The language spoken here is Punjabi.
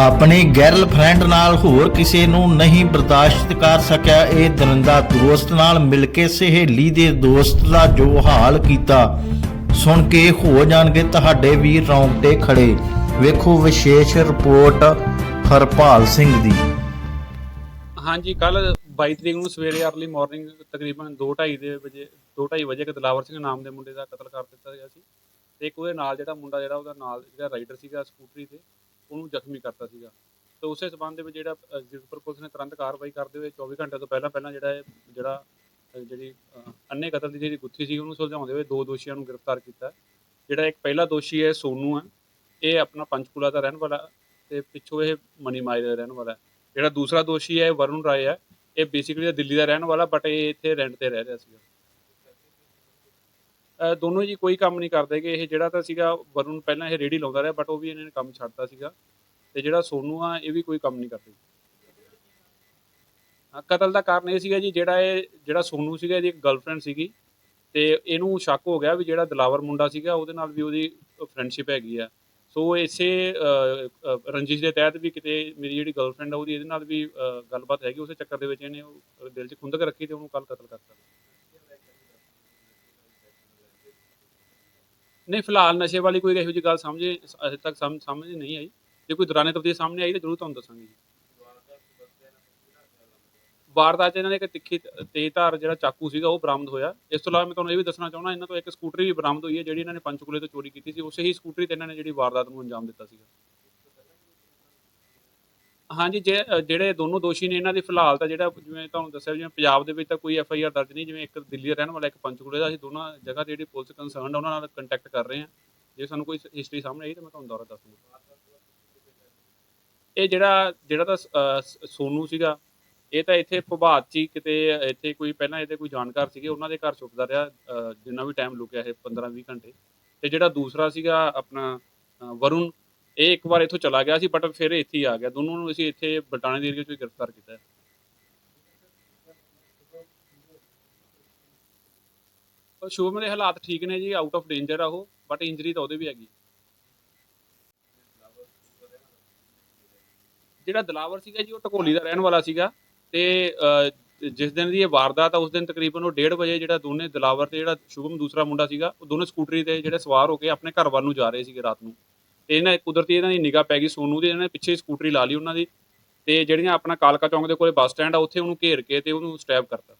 ਆਪਣੀ ਗਰਲਫ੍ਰੈਂਡ ਨਾਲ ਹੋਰ ਕਿਸੇ ਨੂੰ ਨਹੀਂ ਬਰਦਾਸ਼ਤ ਕਰ ਸਕਿਆ, ਇਹ ਦਰਿੰਦਾ ਦੋਸਤ ਨਾਲ ਮਿਲ ਕੇ ਸਹੇਲੀ ਦੇ ਦੋਸਤ ਦਾ ਜੋ ਹਾਲ ਕੀਤਾ। ਸੁਣ ਕੇ ਹੋ ਜਾਣਗੇ ਤੁਹਾਡੇ ਵੀ ਰੌਂਗਟੇ ਖੜੇ। ਵੇਖੋ ਵਿਸ਼ੇਸ਼ ਰਿਪੋਰਟ ਹਰਪਾਲ ਸਿੰਘ ਦੀ। ਹਾਂਜੀ ਕੱਲ 22 ਤਰੀਕ ਨੂੰ ਸਵੇਰੇ ਅਰਲੀ ਮਾਰਨਿੰਗ ਤਕਰੀਬਨ 2:30 ਦੇ ਵਜੇ 2:30 ਵਜੇ ਇੱਕ ਦਲਾਵਰ ਸਿੰਘ ਨਾਮ ਦੇ ਮੁੰਡੇ ਦਾ ਕਤਲ ਕਰ ਦਿੱਤਾ ਗਿਆ ਸੀ। ਤੇ ਇੱਕ ਉਹਦੇ ਨਾਲ ਜਿਹੜਾ ਮੁੰਡਾ, ਜਿਹੜਾ ਉਹਦਾ ਨਾਲ, ਜਿਹੜਾ ਰਾਈਡਰ ਸੀਗਾ ਸਕੂਟਰੀ ਤੇ ਉਹਨੂੰ ਜ਼ਖਮੀ ਕਰਤਾ ਸੀਗਾ। ਤੇ ਉਸੇ ਸਬੰਧ ਦੇ ਵਿੱਚ ਜਿਹੜਾ ਅ, ਜ਼ੀਰਕਪੁਰ ਪੁਲਿਸ ਨੇ ਤੁਰੰਤ ਕਾਰਵਾਈ ਕਰਦੇ ਹੋਏ 24 ਘੰਟੇ ਤੋਂ ਪਹਿਲਾਂ ਪਹਿਲਾਂ ਜਿਹੜਾ ਇਹ ਜਿਹੜਾ ਅ, ਜਿਹੜੀ ਅ, ਅੰਨੇ ਕਤਲ ਦੀ ਜਿਹੜੀ ਗੁੱਥੀ ਸੀ ਉਹਨੂੰ ਸੁਲਝਾਉਂਦੇ ਹੋਏ ਦੋ ਦੋਸ਼ੀਆਂ ਨੂੰ ਗ੍ਰਿਫਤਾਰ ਕੀਤਾ। ਜਿਹੜਾ ਇੱਕ ਪਹਿਲਾ ਦੋਸ਼ੀ ਹੈ ਸੋਨੂ ਹੈ। ਇਹ ਆਪਣਾ ਪੰਚਕੂਲਾ ਦਾ ਰਹਿਣ ਵਾਲਾ ਤੇ ਪਿੱਛੋਂ ਇਹ ਮਨੀ ਮਾਈ ਦਾ ਰਹਿਣ ਵਾਲਾ ਹੈ। ਜਿਹੜਾ ਦੂਸਰਾ ਦੋਸ਼ੀ ਹੈ ਵਰੁਣ ਰਾਏ ਹੈ। ਇਹ ਬੇਸਿਕਲੀ ਦਿੱਲੀ ਦਾ ਰਹਿਣ ਵਾਲਾ ਬਟ ਇਹ ਇੱਥੇ ਰੈਂਟ ਤੇ ਰਹਿ ਰਿਹਾ ਸੀਗਾ। ਦੋਨੋਂ ਜੀ ਕੋਈ ਕੰਮ ਨਹੀਂ ਕਰਦੇ ਕਿ ਇਹ ਜਿਹੜਾ ਤਾਂ ਸੀਗਾ, ਵਰੁਣ ਪਹਿਲਾਂ ਇਹ ਰੇੜੀ ਲਾਉਂਦਾ ਰਿਹਾ ਬਟ ਉਹ ਵੀ ਇਹਨਾਂ ਨੇ ਕੰਮ ਛੱਡਤਾ ਸੀਗਾ। ਤੇ ਜਿਹੜਾ ਸੋਨੂ ਆ, ਇਹ ਵੀ ਕੋਈ ਕੰਮ ਨਹੀਂ ਕਰਦਾ। ਕਤਲ ਦਾ ਕਾਰਨ ਇਹ ਸੀਗਾ ਜੀ, ਜਿਹੜਾ ਇਹ, ਜਿਹੜਾ ਸੋਨੂ ਸੀਗਾ, ਇਹਦੀ ਇੱਕ ਗਰਲਫ੍ਰੈਂਡ ਸੀਗੀ। ਤੇ ਇਹਨੂੰ ਸ਼ੱਕ ਹੋ ਗਿਆ ਵੀ ਜਿਹੜਾ ਦਲਾਵਰ ਮੁੰਡਾ ਸੀਗਾ, ਉਹਦੇ ਨਾਲ ਵੀ ਉਹਦੀ ਫਰੈਂਡਸ਼ਿਪ ਹੈਗੀ ਆ। ਸੋ ਇਸੇ ਰੰਜਿਸ਼ ਦੇ ਤਹਿਤ ਵੀ ਕਿਤੇ ਮੇਰੀ ਜਿਹੜੀ ਗਰਲਫ੍ਰੈਂਡ ਆ, ਉਹਦੀ ਇਹਦੇ ਨਾਲ ਵੀ ਗੱਲਬਾਤ ਹੈਗੀ। ਉਸੇ ਚੱਕਰ ਦੇ ਵਿੱਚ ਇਹਨੇ ਉਹ ਦਿਲ 'ਚ ਖੁੰਦਕ ਰੱਖੀ ਤੇ ਉਹਨੂੰ ਕੱਲ ਕਤਲ ਕਰਤਾ। ਨਹੀਂ, ਫਿਲਹਾਲ ਨਸ਼ੇ ਵਾਲੀ ਕੋਈ ਇਹੋ ਜਿਹੀ ਗੱਲ ਸਮਝੇ, ਅਜੇ ਤੱਕ ਸਮਝ ਸਮਝ ਨਹੀਂ ਆਈ। ਜੇ ਕੋਈ ਦੌਰਾਨੇ ਤਫਤੀਸ਼ ਸਾਹਮਣੇ ਆਈ ਤਾਂ ਜ਼ਰੂਰ ਤੁਹਾਨੂੰ ਦੱਸਾਂਗੇ ਜੀ। ਵਾਰਦਾਤ 'ਚ ਇਹਨਾਂ ਦੇ ਇੱਕ ਤਿੱਖੀ ਤ- ਤੇਜ਼ਧਾਰ ਜਿਹੜਾ ਚਾਕੂ ਸੀਗਾ, ਉਹ ਬਰਾਮਦ ਹੋਇਆ। ਇਸ ਤੋਂ ਇਲਾਵਾ ਮੈਂ ਤੁਹਾਨੂੰ ਇਹ ਵੀ ਦੱਸਣਾ ਚਾਹੁੰਦਾ, ਇਹਨਾਂ ਤੋਂ ਇੱਕ ਸਕੂਟਰੀ ਵੀ ਬਰਾਮਦ ਹੋਈ ਹੈ, ਜਿਹੜੀ ਇਹਨਾਂ ਨੇ ਪੰਚਕੂਲੇ ਤੋਂ ਚੋਰੀ ਕੀਤੀ ਸੀ। ਉਸੇ ਹੀ ਸਕੂਟਰੀ ਤੇ ਇਹਨਾਂ ਨੇ ਜਿਹੜੀ ਵਾਰਦਾਤ ਨੂੰ ਅੰਜਾਮ ਦਿੱਤਾ ਸੀਗਾ। ਹਾਂਜੀ ਜੇ ਜਿਹੜੇ ਦੋਨੋਂ ਦੋਸ਼ੀ ਨੇ ਇਹਨਾਂ ਦੀ ਫਿਲਹਾਲ ਤਾਂ ਜਿਹੜਾ ਜਿਵੇਂ ਤੁਹਾਨੂੰ ਦੱਸਿਆ ਜਿਵੇਂ ਪੰਜਾਬ ਦੇ ਵਿੱਚ ਤਾਂ ਕੋਈ ਐਫ ਆਈ ਆਰ ਦਰਜ ਨਹੀਂ ਜਿਵੇਂ ਇੱਕ ਦਿੱਲੀ ਦਾ ਰਹਿਣ ਵਾਲਾ ਇੱਕ ਪੰਚਕੂਲੇ ਦਾ ਅਸੀਂ ਦੋਨਾਂ ਜਗ੍ਹਾ ਤੇ ਜਿਹੜੀ ਪੁਲਿਸ ਕੰਸਰਨਡ ਉਹਨਾਂ ਨਾਲ ਕੰਟੈਕਟ ਕਰ ਰਹੇ ਹਾਂ। ਜੇ ਸਾਨੂੰ ਕੋਈ ਹਿਸਟਰੀ ਸਾਹਮਣੇ ਆਈ ਤਾਂ ਮੈਂ ਤੁਹਾਨੂੰ ਦੁਬਾਰਾ ਦੱਸ ਦੂੰਗਾ। ਇਹ ਜਿਹੜਾ ਜਿਹੜਾ ਤਾਂ ਅ, ਸੋਨੂ ਸੀਗਾ ਇਹ ਤਾਂ ਇੱਥੇ ਪ੍ਰਭਾਤ 'ਚ ਕਿਤੇ ਇੱਥੇ ਕੋਈ ਪਹਿਲਾਂ ਇਹਦੇ ਕੋਈ ਜਾਣਕਾਰ ਸੀਗੇ ਉਹਨਾਂ ਦੇ ਘਰ ਛੁਪਦਾ ਰਿਹਾ ਜਿੰਨਾ ਵੀ ਟਾਈਮ ਲੁਕਿਆ ਇਹ 15 20 ਘੰਟੇ। ਤੇ ਜਿਹੜਾ ਦੂਸਰਾ ਸੀਗਾ ਆਪਣਾ ਵਰੁਣ ਇਹ ਇੱਕ ਵਾਰ ਇੱਥੋਂ ਚਲਾ ਗਿਆ ਸੀ ਬਟ ਫਿਰ ਇੱਥੇ ਹੀ ਆ ਗਿਆ। ਦੋਨੋਂ ਨੂੰ ਅਸੀਂ ਇੱਥੇ ਬਟਾਣੇ ਦੇ ਏਰੀਏ 'ਚੋਂ ਹੀ ਗ੍ਰਿਫਤਾਰ ਕੀਤਾ ਹੈ। ਪਰ ਸ਼ੁਭਮ ਦੇ ਹਾਲਾਤ ਠੀਕ ਨੇ ਜੀ ਆਊਟ ਆਫ ਡੇਂਜਰ ਆ ਉਹ ਬਟ ਇੰਜਰੀ ਤਾਂ ਉਹਦੇ ਵੀ ਹੈਗੀ। ਜਿਹੜਾ ਦਲਾਵਰ ਸੀਗਾ ਜੀ ਉਹ ਟਕੋਲੀ ਦਾ ਰਹਿਣ ਵਾਲਾ ਸੀਗਾ ਤੇ ਅ, ਜਿਸ ਦਿਨ ਦੀ ਇਹ ਵਾਰਦਾਤ ਆ ਉਸ ਦਿਨ ਤਕਰੀਬਨ ਉਹ 1:30 ਵਜੇ ਜਿਹੜਾ ਦੋਨੇ ਦਲਾਵਰ ਤੇ ਜਿਹੜਾ ਸ਼ੁਭਮ ਦੂਸਰਾ ਮੁੰਡਾ ਸੀਗਾ ਉਹ ਦੋਨੇ ਸਕੂਟਰੀ ਤੇ ਜਿਹੜੇ ਸਵਾਰ ਹੋ ਕੇ ਆਪਣੇ ਘਰ ਵੱਲ ਨੂੰ ਜਾ ਰਹੇ ਸੀਗੇ ਰਾਤ ਨੂੰ। ਤੇ ਇਹਨਾਂ ਕੁਦਰਤੀ ਇਹਨਾਂ ਦੀ ਨਿਗਾਹ ਪੈ ਗਈ ਸੋਨੂ ਦੀ, ਇਹਨਾਂ ਨੇ ਪਿੱਛੇ ਸਕੂਟਰੀ ਲਾ ਲਈ ਉਹਨਾਂ ਦੀ ਤੇ ਜਿਹੜੀਆਂ ਆਪਣਾ ਕਾਲਕਾ ਚੌਂਕ ਦੇ ਕੋਲੇ ਬੱਸ ਸਟੈਂਡ ਆ, ਉੱਥੇ ਉਹਨੂੰ ਘੇਰ ਕੇ ਤੇ ਉਹਨੂੰ ਸਟੈਪ ਕਰਤਾ।